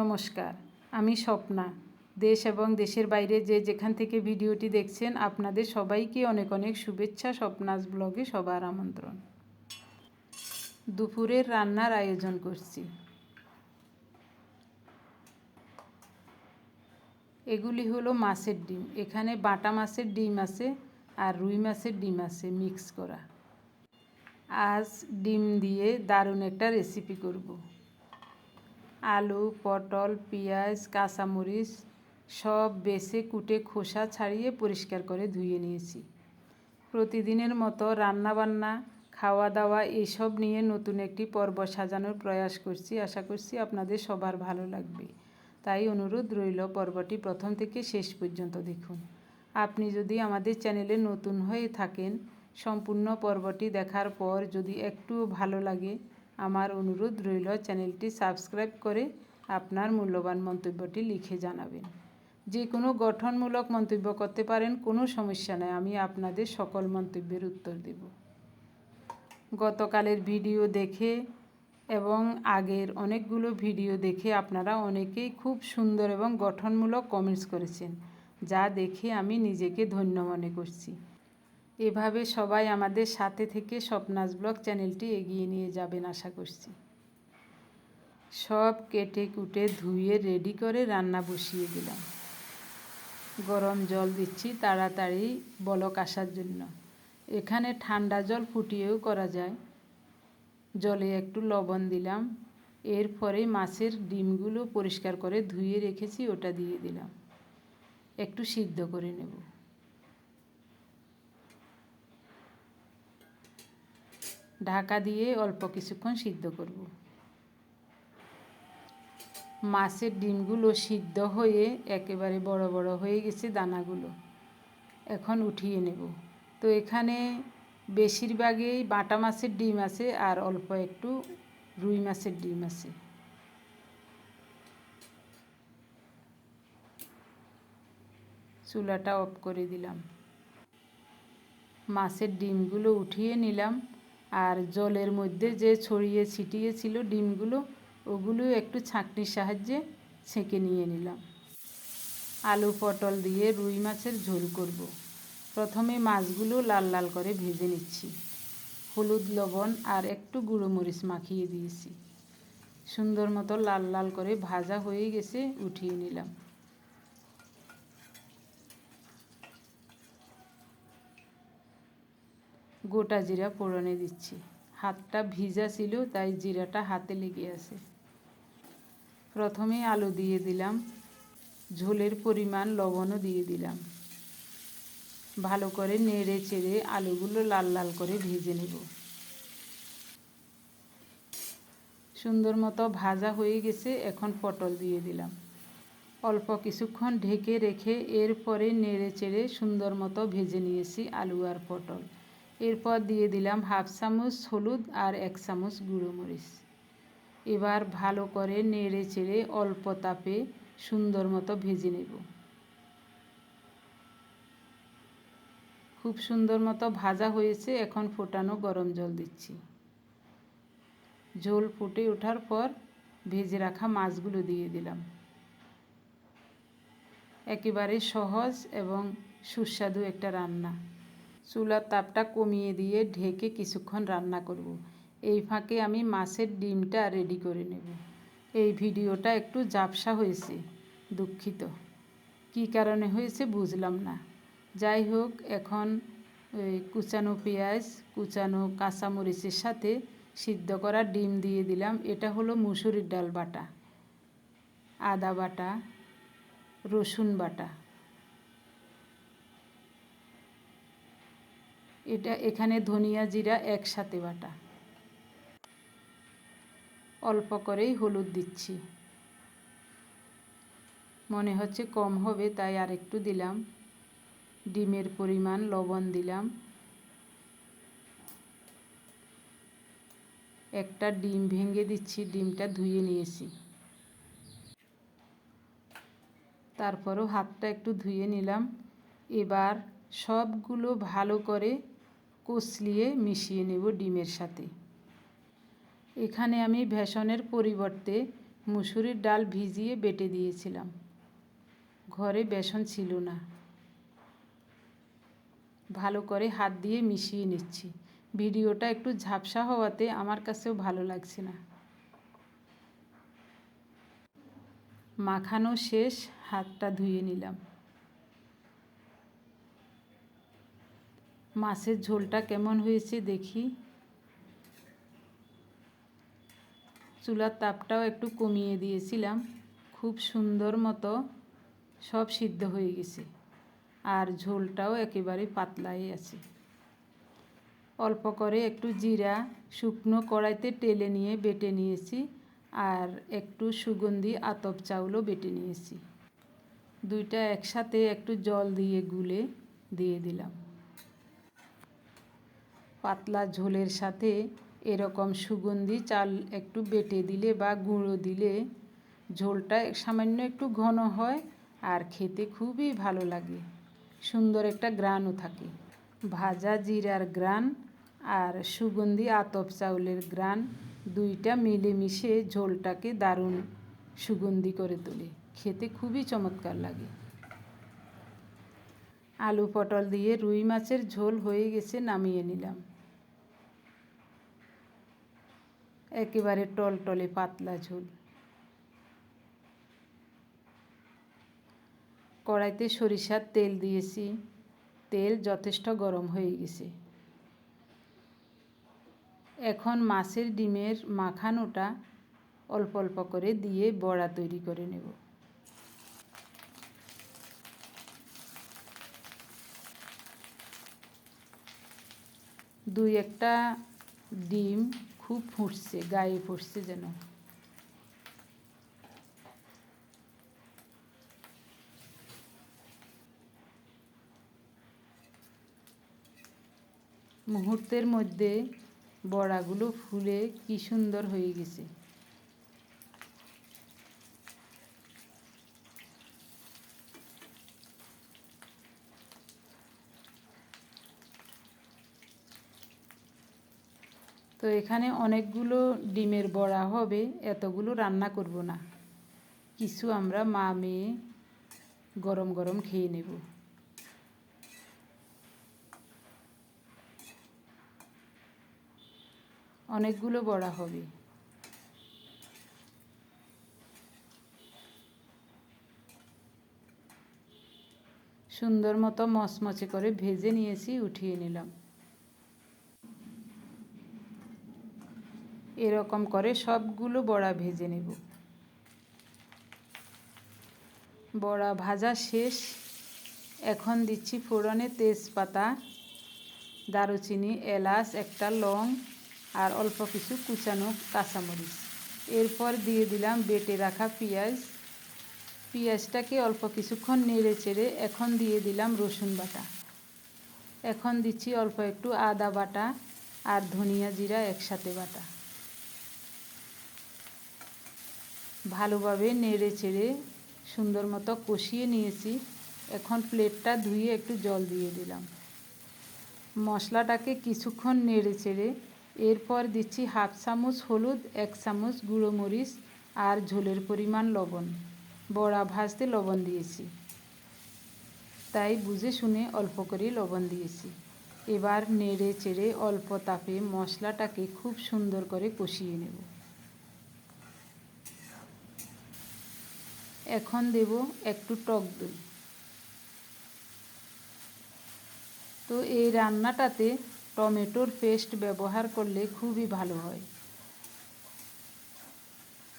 নমস্কার, আমি স্বপ্না। দেশ এবং দেশের বাইরে যে যেখান থেকে ভিডিওটি দেখছেন, আপনাদের সবাইকে অনেক অনেক শুভেচ্ছা, স্বপ্নাস ব্লগে সবার আমন্ত্রণ। দুপুরের রান্নার আয়োজন করছি। এগুলি হলো মাছের ডিম। এখানে বাটা মাছের ডিম আছে আর রুই মাছের ডিম আছে মিক্স করা। আজ ডিম দিয়ে দারুণ একটা রেসিপি করব। আলু, পটল, পেঁয়াজ, কাঁচামরিচ সব বেছে কুটে খোসা ছাড়িয়ে পরিষ্কার করে ধুয়ে নিয়েছি। প্রতিদিনের মতো রান্নাবান্না খাওয়া দাওয়া এইসব নিয়ে নতুন একটি পর্ব সাজানোর প্রয়াস করছি। আশা করছি আপনাদের সবার ভালো লাগবে। তাই অনুরোধ রইল পর্বটি প্রথম থেকে শেষ পর্যন্ত দেখুন। আপনি যদি আমাদের চ্যানেলে নতুন হয়ে থাকেন, সম্পূর্ণ পর্বটি দেখার পর যদি একটু ভালো লাগে আমার অনুরোধ রইল চ্যানেলটি সাবস্ক্রাইব করে আপনার মূল্যবান মন্তব্যটি লিখে জানাবেন। যে কোনো গঠনমূলক মন্তব্য করতে পারেন, কোনো সমস্যা নেই, আমি আপনাদের সকল মন্তব্যের উত্তর দেব। গতকালের ভিডিও দেখে এবং আগের অনেকগুলো ভিডিও দেখে আপনারা অনেকেই খুব সুন্দর এবং গঠনমূলক কমেন্টস করেছেন, যা দেখে আমি নিজেকে ধন্য মনে করছি। এভাবে সবাই আমাদের সাথে থেকে স্বপ্নাস ব্লগ চ্যানেলটি এগিয়ে নিয়ে যাবেন আশা করছি। সব কেটে কুটে ধুয়ে রেডি করে রান্না বসিয়ে দিলাম। গরম জল দিচ্ছি তাড়াতাড়ি বলক আসার জন্য। এখানে ঠান্ডা জল ফুটিয়েও করা যায়। জলে একটু লবণ দিলাম। এরপরে মাছের ডিমগুলো পরিষ্কার করে ধুয়ে রেখেছি, ওটা দিয়ে দিলাম। একটু সিদ্ধ করে নেব। ঢাকা দিয়ে অল্প কিছুক্ষণ সিদ্ধ করব। মাছের ডিমগুলো সিদ্ধ হয়ে একেবারে বড় বড় হয়ে গেছে দানাগুলো। এখন উঠিয়ে নেব। তো এখানে বেশিরভাগই বাটা মাছের ডিম আছে আর অল্প একটু রুই মাছের ডিম আছে। চুলাটা অফ করে দিলাম। মাছের ডিমগুলো উঠিয়ে নিলাম। আর জলের মধ্যে যে ছড়িয়ে ছিটিয়ে ছিল ডিমগুলো, ওগুলো একটু ছাঁকনির সাহায্যে ছেঁকে নিয়ে নিলাম। আলু পটল দিয়ে রুই মাছের ঝোল করব। প্রথমে মাছগুলো লাল লাল করে ভেজে নিচ্ছি। হলুদ, লবণ আর একটু গুঁড়ো মরিচ মাখিয়ে দিয়েছি। সুন্দর মতো লাল লাল করে ভাজা হয়ে গেছে, উঠিয়ে নিলাম। গোটা জিরা পোড়নে দিচ্ছি। হাতটা ভিজা ছিল, তাই জিরাটা হাতে লেগে আছে। প্রথমে আলু দিয়ে দিলাম। ঝোলের পরিমাণ লবণও দিয়ে দিলাম। ভালো করে নেড়ে চেড়ে আলুগুলো লাল লাল করে ভেজে নেব। সুন্দর মতো ভাজা হয়ে গেছে, এখন পটল দিয়ে দিলাম। অল্প কিছুক্ষণ ঢেকে রেখে এরপরে নেড়ে চেড়ে সুন্দর মতো ভেজে নিয়েছি আলু আর পটল। এরপর দিয়ে দিলাম হাফ চামচ হলুদ আর এক চামচ গুঁড়ো মরিচ। এবার ভালো করে নেড়ে চেড়ে অল্প তাপে সুন্দর মতো ভেজে নেব। খুব সুন্দর মতো ভাজা হয়েছে, এখন ফোটানো গরম জল দিচ্ছি। ঝোল ফুটে ওঠার পর ভেজে রাখা মাছগুলো দিয়ে দিলাম। একেবারে সহজ এবং সুস্বাদু একটা রান্না। চুলার তাপটা কমিয়ে দিয়ে ঢেকে কিছুক্ষণ রান্না করব। এই ফাঁকে আমি মাছের ডিমটা রেডি করে নেব। এই ভিডিওটা একটু জাপসা হয়েছে, দুঃখিত। কি কারণে হয়েছে বুঝলাম না। যাই হোক, এখন কুচানো পেঁয়াজ, কুচানো কাঁচামরিচের সাথে সিদ্ধ করা ডিম দিয়ে দিলাম। এটা হলো মুসুরির ডাল বাটা, আদা বাটা, রসুন বাটা। এটা এখানে ধনিয়া জিরা একসাথে বাটা। অল্প করেই হলুদ দিচ্ছি। মনে হচ্ছে কম হবে, তাই আর একটু দিলাম। ডিমের পরিমাণ, লবণ দিলাম। একটা ডিম ভেঙে দিচ্ছি, ডিমটা ধুয়ে নিয়েছি। তারপরও হাতটা একটু ধুয়ে নিলাম। এবার সবগুলো ভালো করে কষলিয়ে মিশিয়ে নেব ডিমের সাথে। এখানে আমি ভেষনের পরিবর্তে মুসুরির ডাল ভিজিয়ে বেটে দিয়েছিলাম। ঘরে বেসন ছিল না। ভালো করে হাত দিয়ে মিশিয়ে নিচ্ছি। ভিডিওটা একটু ঝাপসা হওয়াতে আমার কাছেও ভালো লাগছে না। মাখানো শেষ, হাতটা ধুয়ে নিলাম। মাছের ঝোলটা কেমন হয়েছে দেখি। চুলার তাপটাও একটু কমিয়ে দিয়েছিলাম। খুব সুন্দর মতো সব সিদ্ধ হয়ে গেছে। আর ঝোলটাও একেবারে পাতলাই আছে। অল্প করে একটু জিরা, শুকনো কড়াইতে টেলে নিয়ে বেটে নিয়েছি আর একটু সুগন্ধি আতপ চাউলও বেটে নিয়েছি। দুইটা একসাথে একটু জল দিয়ে গুলে দিয়ে দিলাম। পাতলা ঝোলের সাথে এরকম সুগন্ধি, চাল একটু বেটে দিলে বা গুঁড়ো দিলে ঝোলটা সামান্য একটু ঘন হয় আর খেতে খুবই ভালো লাগে। সুন্দর একটা গ্রানও থাকে। ভাজা জিরার গ্রান আর সুগন্ধি আতপ চাউলের গ্রান দুইটা মিলেমিশে ঝোলটাকে দারুণ সুগন্ধি করে তোলে। খেতে খুবই চমৎকার লাগে। আলু পটল দিয়ে রুই মাছের ঝোল হয়ে গেছে, নামিয়ে নিলাম। একেবারে টলটলে পাতলা ঝোল। কড়াইতে সরিষার তেল দিয়েছি। তেল যথেষ্ট গরম হয়ে গেছে। এখন মাছের ডিমের মাখানোটা অল্প অল্প করে দিয়ে বড়া তৈরি করে নেব। দুই একটা ডিম খুব ফুটছে গায়ে ফুটছে যেন। মুহূর্তের মধ্যে বড়াগুলো ফুলে কি সুন্দর হয়ে গেছে। তো এখানে অনেকগুলো ডিমের বড়া হবে, এতগুলো রান্না করব না। কিছু আমরা মা মেয়ে গরম গরম খেয়ে নেব। অনেকগুলো বড়া হবে। সুন্দর মতো মচমচে করে ভেজে নিয়েছি, উঠিয়ে নিলাম। এরকম করে সবগুলো বড়া ভেজে নেব। বড়া ভাজা শেষ। এখন দিচ্ছি ফোড়নে তেজপাতা, দারুচিনি, এলাচ, একটা লং আর অল্প কিছু কুচানো কাঁচামরিচ। এরপর দিয়ে দিলাম বেটে রাখা পেঁয়াজ। পেঁয়াজটাকে অল্প কিছুক্ষণ নেড়ে চেড়ে এখন দিয়ে দিলাম রসুন বাটা। এখন দিচ্ছি অল্প একটু আদা বাটা আর ধনিয়া জিরা একসাথে বাটা। ভালোভাবে নেড়ে চেড়ে সুন্দর মতো কষিয়ে নিয়েছি। এখন প্লেটটা ধুয়ে একটু জল দিয়ে দিলাম। মশলাটাকে কিছুক্ষণ নেড়ে চেড়ে এরপর দিচ্ছি হাফ চামচ হলুদ, এক চামচ গুঁড়ো মরিচ আর ঝোলের পরিমাণ লবণ। বড়া ভাজতে লবণ দিয়েছি। তাই বুঝে শুনে অল্প করে লবণ দিয়েছি। এবার নেড়ে চেড়ে অল্প তাপে মশলাটাকে খুব সুন্দর করে কষিয়ে নেব। এখন দেব একটু টক দই। তো এই রান্নাটাতে টমেটোর পেস্ট ব্যবহার করলে খুবই ভালো হয়।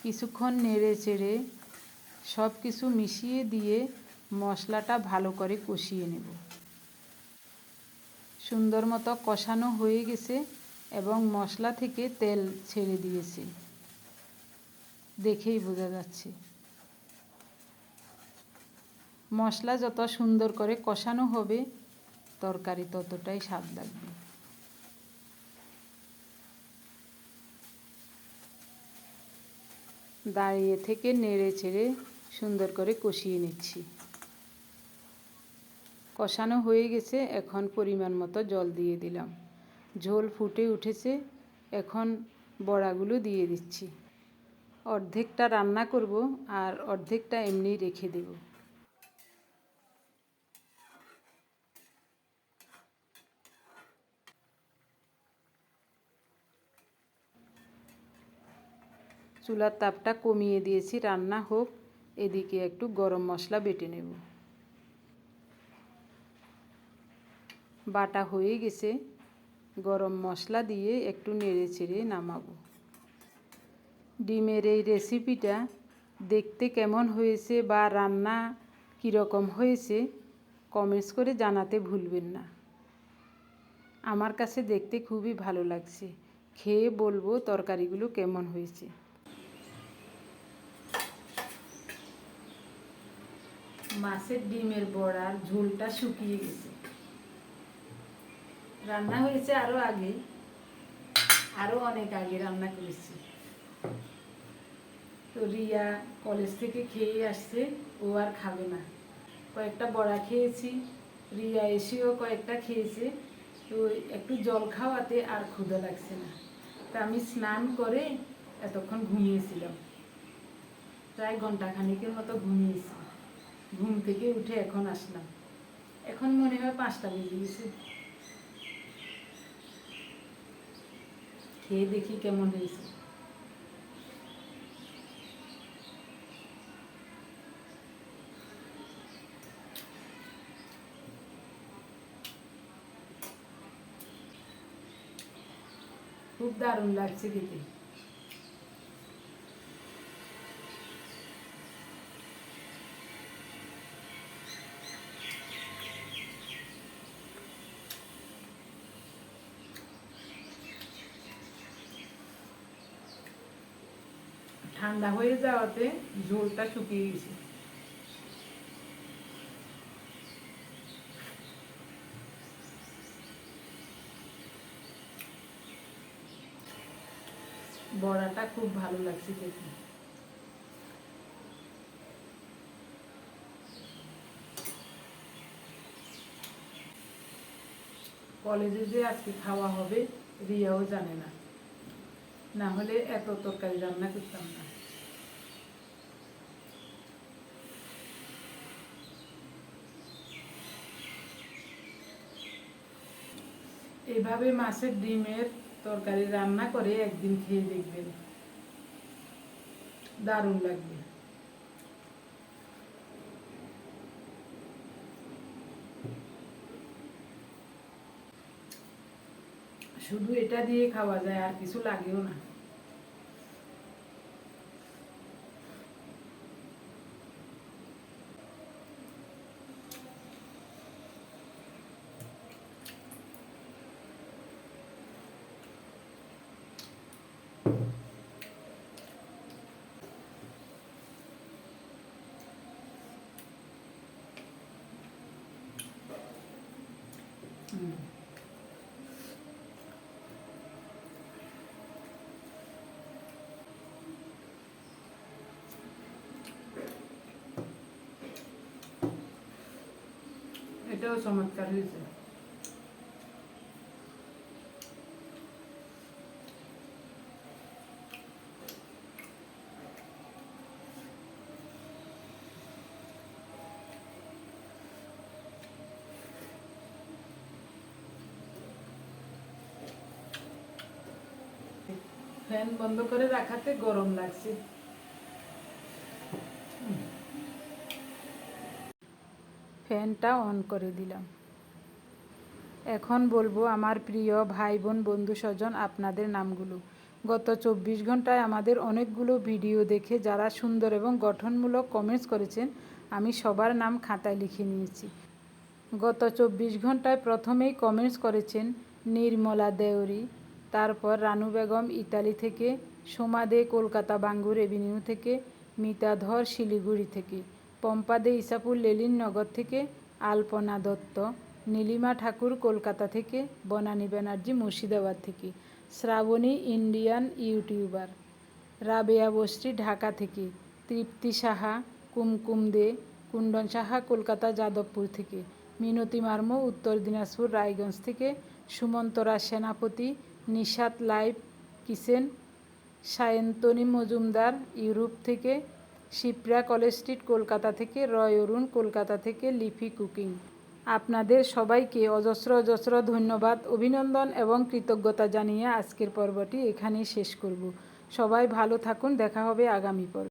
কিছুক্ষণ নেড়ে চেড়ে সব কিছু মিশিয়ে দিয়ে মশলাটা ভালো করে কষিয়ে নেব। সুন্দর মতো কষানো হয়ে গেছে এবং মশলা থেকে তেল ছেড়ে দিয়েছে। দেখেই বোঝা যাচ্ছে। মশলা যত সুন্দর করে কষানো হবে, তরকারি ততটাই স্বাদ লাগবে। দাঁড়িয়ে থেকে নেড়ে ছেড়ে সুন্দর করে কষিয়ে নিচ্ছি। কষানো হয়ে গেছে, এখন পরিমাণ মতো জল দিয়ে দিলাম। ঝোল ফুটে উঠেছে, এখন বড়াগুলো দিয়ে দিচ্ছি। অর্ধেকটা রান্না করব আর অর্ধেকটা এমনি রেখে দেব। চুলার তাপটা কমিয়ে দিয়েছি, রান্না হোক। এদিকে একটু গরম মশলা বেটে নেব। বাটা হয়ে গেছে। গরম মশলা দিয়ে একটু নেড়ে চেড়ে নামাবো। ডিমের এই রেসিপিটা দেখতে কেমন হয়েছে বা রান্না কীরকম হয়েছে, কমেন্টস করে জানাতে ভুলবেন না। আমার কাছে দেখতে খুবই ভালো লাগছে। খেয়ে বলব তরকারিগুলো কেমন হয়েছে। মাছের ডিমের বড়ার ঝোলটা শুকিয়ে গেছে। রান্না হয়েছে আরও আগে আরও অনেক আগে রান্না করেছি। তো রিয়া কলেজ থেকে খেয়ে আসছে, ও আর খাবে না। কয়েকটা বড়া খেয়েছি, রিয়া এসেও কয়েকটা খেয়েছে। তো একটু জল খাওয়াতে আর ক্ষুধা লাগছে না। তা আমি স্নান করে এতক্ষণ ঘুমিয়েছিলাম। প্রায় ঘণ্টা খানিকের মতো ঘুমিয়েছি। ঘুম থেকে উঠে এখন আসলাম। এখন মনে হয় পাঁচটা বেজে গেছে। খেয়ে দেখি কেমন হয়েছে। খুব দারুণ লাগছে খেতে। ঠান্ডা হয়ে যাওয়াতে ঝোলটা শুকিয়ে গেছে। বড়াটা খুব ভালো লাগছে খেতে কলেজে যে আজকে খাওয়া হবে, রিয়াও জানে না। না হলে এত তরকারি রান্না করতাম না। এভাবে মাছের ডিমের তরকারি রান্না করে একদিন খেয়ে দেখবেন। দারুণ লাগবে। শুধু এটা দিয়ে খাওয়া যায়, আর কিছু লাগেও না। এটাও চমৎকার হয়েছে ফ্যান বন্ধ করে রাখাতে গরম লাগছে। ফ্যানটা অন করে দিলাম। এখন বলব, আমার প্রিয় ভাই বোন বন্ধু স্বজন আপনাদের নামগুলো। গত চব্বিশ ঘন্টায় আমাদের অনেকগুলো ভিডিও দেখে যারা সুন্দর এবং গঠনমূলক কমেন্টস করেছেন, আমি সবার নাম খাতায় লিখে নিয়েছি। গত চব্বিশ ঘন্টায় প্রথমেই কমেন্টস করেছেন নির্মলা দেওরি তারপর রানু বেগম ইতালি থেকে, সোমা দে কলকাতা বাঙ্গুর এভিনিউ থেকে, মিতা ধর শিলিগুড়ি থেকে, পম্পা দে ইসাপুর লেলিন নগর থেকে, আলপনা দত্ত, নীলিমা ঠাকুর কলকাতা থেকে, বনানী ব্যানার্জি মুর্শিদাবাদ থেকে, শ্রাবণী ইন্ডিয়ান ইউটিউবার, রাবেয়া বস্ত্রী ঢাকা থেকে, তৃপ্তি সাহা, কুমকুম দে, কুণ্ডন সাহা কলকাতা যাদবপুর থেকে, মিনতি মার্মো উত্তর দিনাজপুর রায়গঞ্জ থেকে, Sumantra Senapati Nishat live kitchen, Sayantani Majumdar Europe থেকে, শিপ্রা কলেজ স্ট্রিট কলকাতা থেকে, রয় অরুণ কলকাতা থেকে, লিফি কুকিং। আপনাদের সবাইকে অজস্র অজস্র ধন্যবাদ, অভিনন্দন এবং কৃতজ্ঞতা জানিয়ে আজকের পর্বটি এখানেই শেষ করব। সবাই ভালো থাকুন, দেখা হবে আগামী পর্ব।